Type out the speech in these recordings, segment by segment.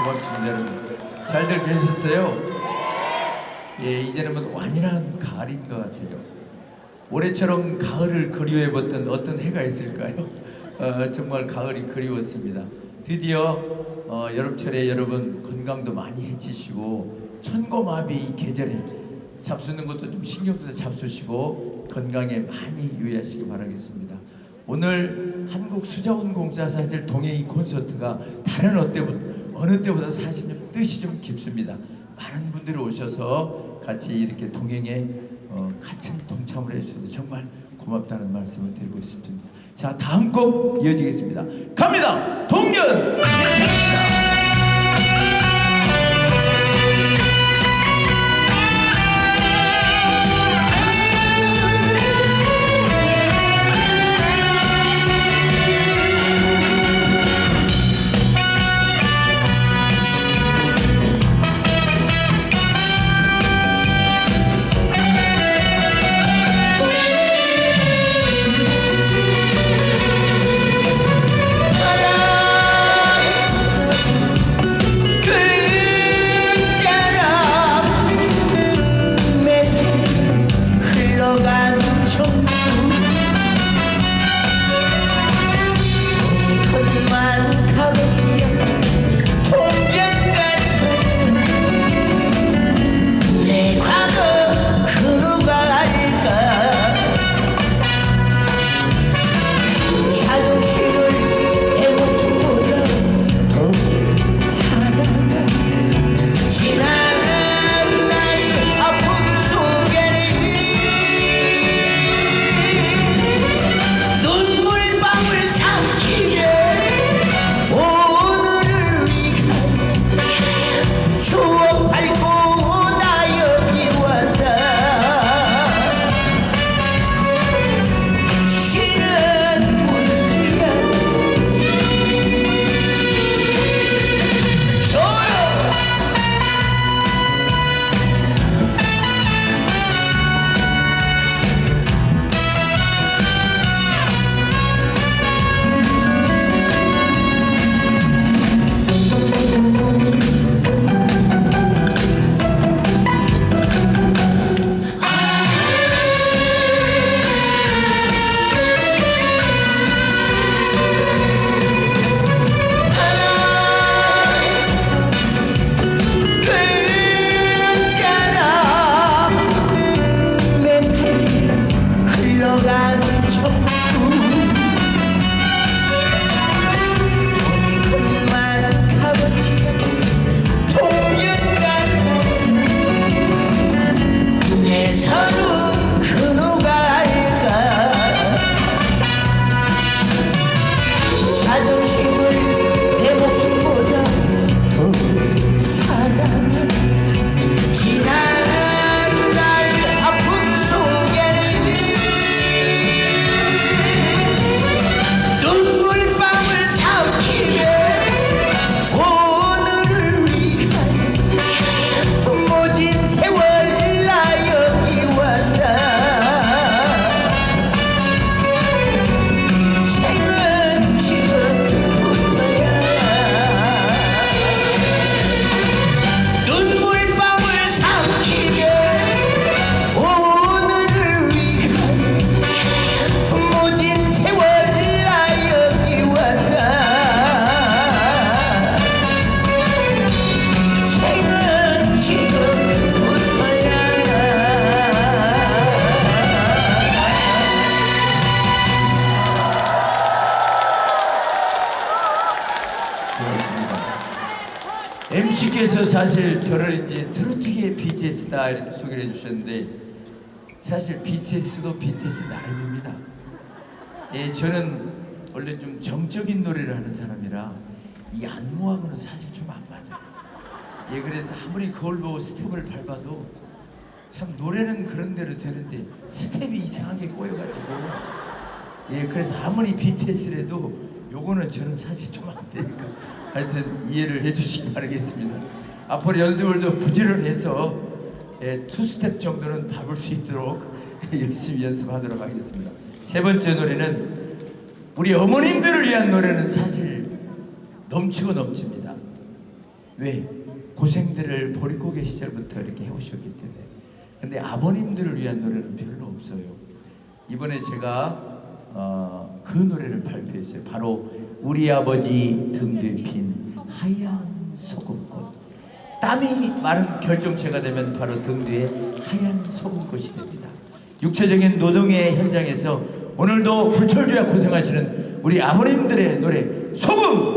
고맙습니다 여러분 잘들 계셨어요? 예 이제는 뭐 완연한 가을인 것 같아요 올해처럼 가을을 그리워해봤던 어떤 해가 있을까요? 어, 정말 가을이 그리웠습니다 드디어 어, 여름철에 여러분 건강도 많이 해치시고 천고마비 이 계절에 잡수는 것도 좀 신경 써서 잡수시고 건강에 많이 유의하시기 바라겠습니다 오늘 한국 수자원공사 사실 동행이 콘서트가 다른 어때보다 어느 때보다 사실 좀 뜻이 좀 깊습니다. 많은 분들이 오셔서 같이 이렇게 동행에 어, 같은 동참을 해주셔서 정말 고맙다는 말씀을 드리고 싶습니다. 자 다음 곡 이어지겠습니다. 갑니다. 동년 인생입니다. BTS다 이렇게 소개를 해주셨는데 사실 BTS도 BTS 나름입니다. 예, 저는 원래 좀 정적인 노래를 하는 사람이라 이 안무하고는 사실 좀 안 맞아요. 예, 그래서 아무리 거울 보고 스텝을 밟아도 참 노래는 그런 대로 되는데 스텝이 이상하게 꼬여가지고 예, 그래서 아무리 BTS라도 요거는 저는 사실 좀 안 되니까 하여튼 이해를 해주시기 바라겠습니다. 앞으로 연습을 더 부지런해서 예, 투 스텝 정도는 밟을 수 있도록 열심히 연습하도록 하겠습니다. 세 번째 노래는 우리 어머님들을 위한 노래는 사실 넘치고 넘칩니다. 왜? 고생들을 보릿고개 시절부터 이렇게 해오셨기 때문에. 근데 아버님들을 위한 노래는 별로 없어요. 이번에 제가 어, 그 노래를 발표했어요. 바로 우리 아버지 등 뒤에 핀 하얀 소금꽃. 땀이 마른 결정체가 되면 바로 등 뒤에 하얀 소금꽃이 됩니다. 육체적인 노동의 현장에서 오늘도 불철주야 고생하시는 우리 아버님들의 노래 소금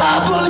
아버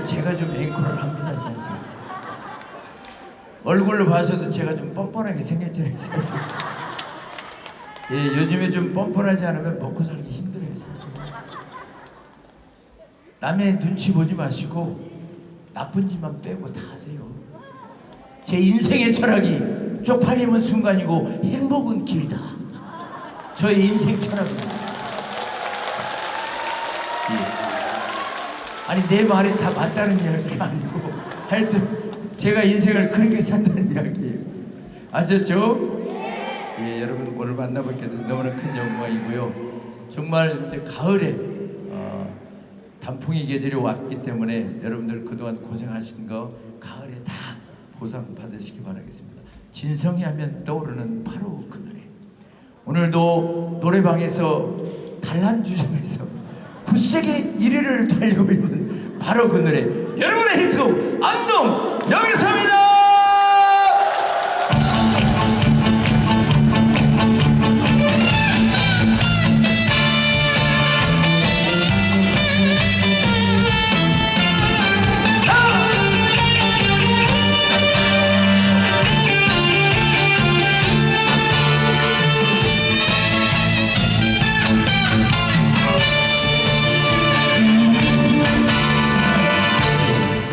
그래서 제가 좀 앵콜을 합니다 사실. 얼굴로 봐서도 제가 좀 뻔뻔하게 생겼잖아요 사실. 예, 요즘에 좀 뻔뻔하지 않으면 먹고 살기 힘들어요 사실. 남의 눈치 보지 마시고 나쁜 짓만 빼고 다 하세요. 제 인생의 철학이 쪽팔림은 순간이고 행복은 길다. 저의 인생 철학입니다. 예. 아니 내 말이 다 맞다는 이야기가 아니고 하여튼 제가 인생을 그렇게 산다는 이야기예요. 아셨죠? 예, 여러분 오늘 만나뵙게 돼서 너무나 큰 영광이고요. 정말 이제 가을에 어, 단풍이 계절이 왔기 때문에 여러분들 그동안 고생하신 거 가을에 다 보상 받으시기 바라겠습니다. 진성이 하면 떠오르는 바로 그 노래. 오늘도 노래방에서 단란 주점에서 굳 세게 1위를 달리고 있는 바로 그 노래. 여러분의 히트곡 안동 여기서입니다.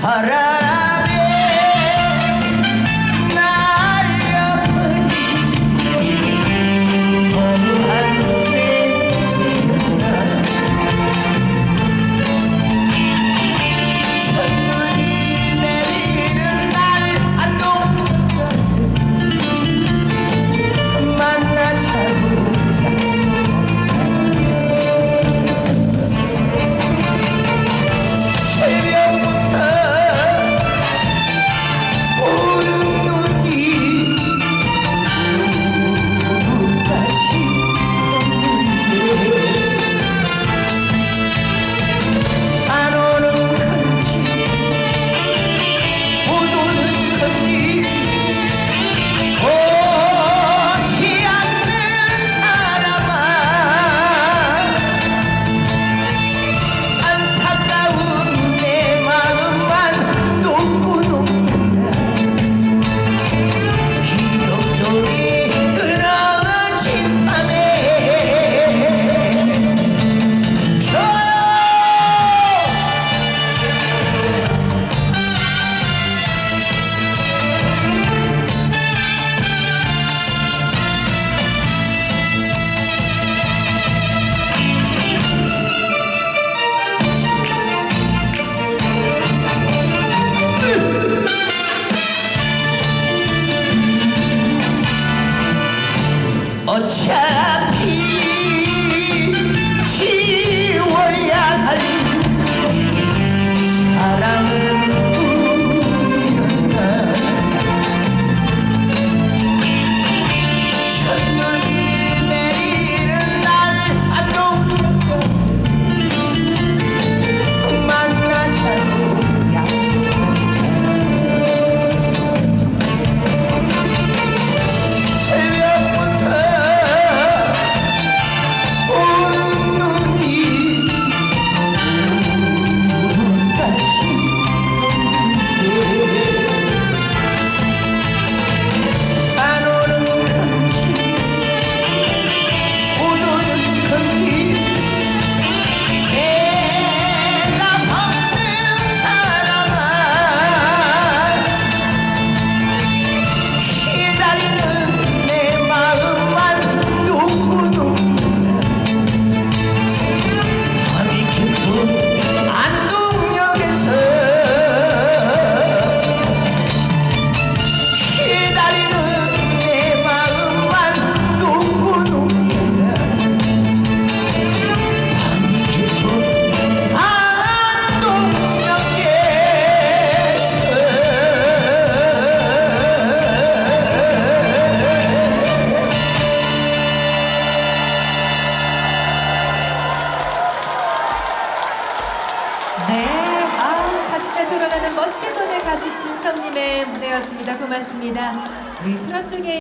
바